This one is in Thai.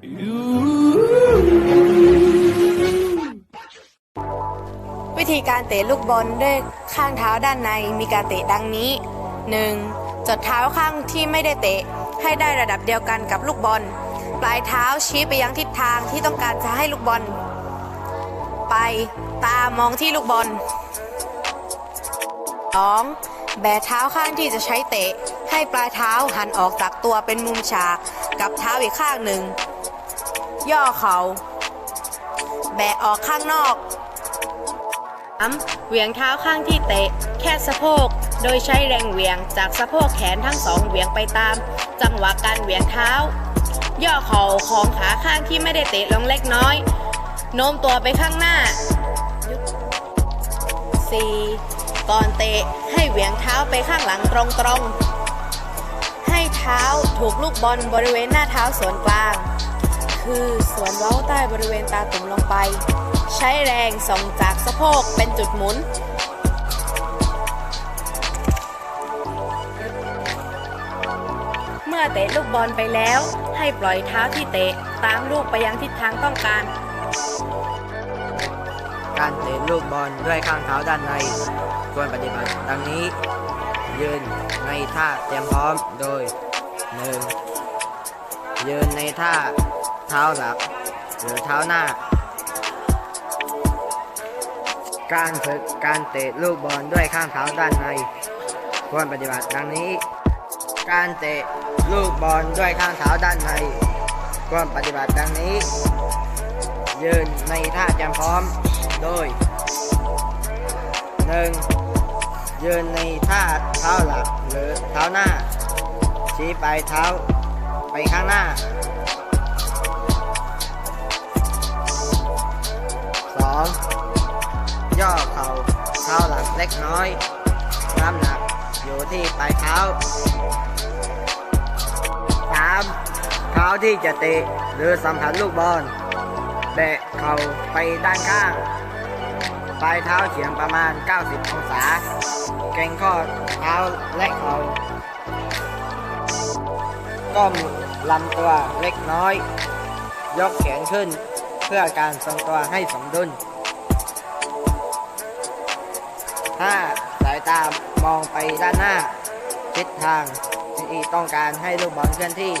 วิธีการเตะลูกบอลด้วยข้างเท้าด้านในมีการเตะดังนี้ 1. จดเท้าข้างที่ไม่ได้เตะ ให้ได้ระดับเดียวกันกับลูกบอล ปลายเท้าชี้ไปยังทิศทางที่ต้องการจะให้ลูกบอล ไปตามองที่ลูกบอล 2. แบะเท้าข้างที่จะใช้เตะ ให้ปลายเท้าหันออกจากตัวเป็นมุมฉากกับเท้าอีกข้างหนึ่ง ย่อเขา แบะออกข้างนอก 3. เหวี่ยงเท้าข้างที่เตะ แค่สะโพก โดยใช้แรงเหวี่ยงจากสะโพกแขนทั้งสองเหวี่ยงไปตาม จังหวะการเหวี่ยงเท้า ย่อเข่าของขาข้างที่ไม่ได้เตะลงเล็กน้อย โน้มตัวไปข้างหน้า 4. ก่อนเตะให้เหวี่ยงเท้าไปข้างหลังตรงๆ ให้เท้าถูกลูกบอลบริเวณหน้าเท้าส่วนกลาง คือส่วนเว้าใต้บริเวณตาตุ่มลงไป ใช้แรงส่งจากสะโพกเป็นจุดหมุน เมื่อเตะลูกบอลไปแล้ว ให้ปล่อยเท้าที่เตะตามลูกไปยังทิศทางต้องการ การเตะลูกบอลด้วยข้างเท้าด้านในควรปฏิบัติดังนี้ ยืนในท่าเตรียมพร้อมโดย 1. ยืนในท่า เท้าหลักหรือเท้าหน้า การฝึกการเตะลูกบอลด้วยข้างเท้าด้านใน ควรปฏิบัติดังนี้ การเตะลูกบอลด้วยข้างเท้าด้านใน ควรปฏิบัติดังนี้ ยืนในท่าเตรียมพร้อมโดย 1. ยืนในท่าเท้าหลักหรือเท้าหน้า ชี้ปลายเท้าไปข้างหน้า เล็กน้อยน้ำหนักอยู่ที่ปลายเท้า 3. เท้าที่จะเตะหรือสัมผัสลูกบอลแบะเข่าไปด้านข้าง ปลายเท้าเฉียงประมาณ 90 องศา เกรงข้อเท้าและเข่าก้มลำตัวเล็กน้อย ยกแขนขึ้นเพื่อการทรงตัวให้สมดุล 5. สายตามองไปด้านหน้า ทิศทางที่ต้องการให้ลูกบอลเคลื่อนที่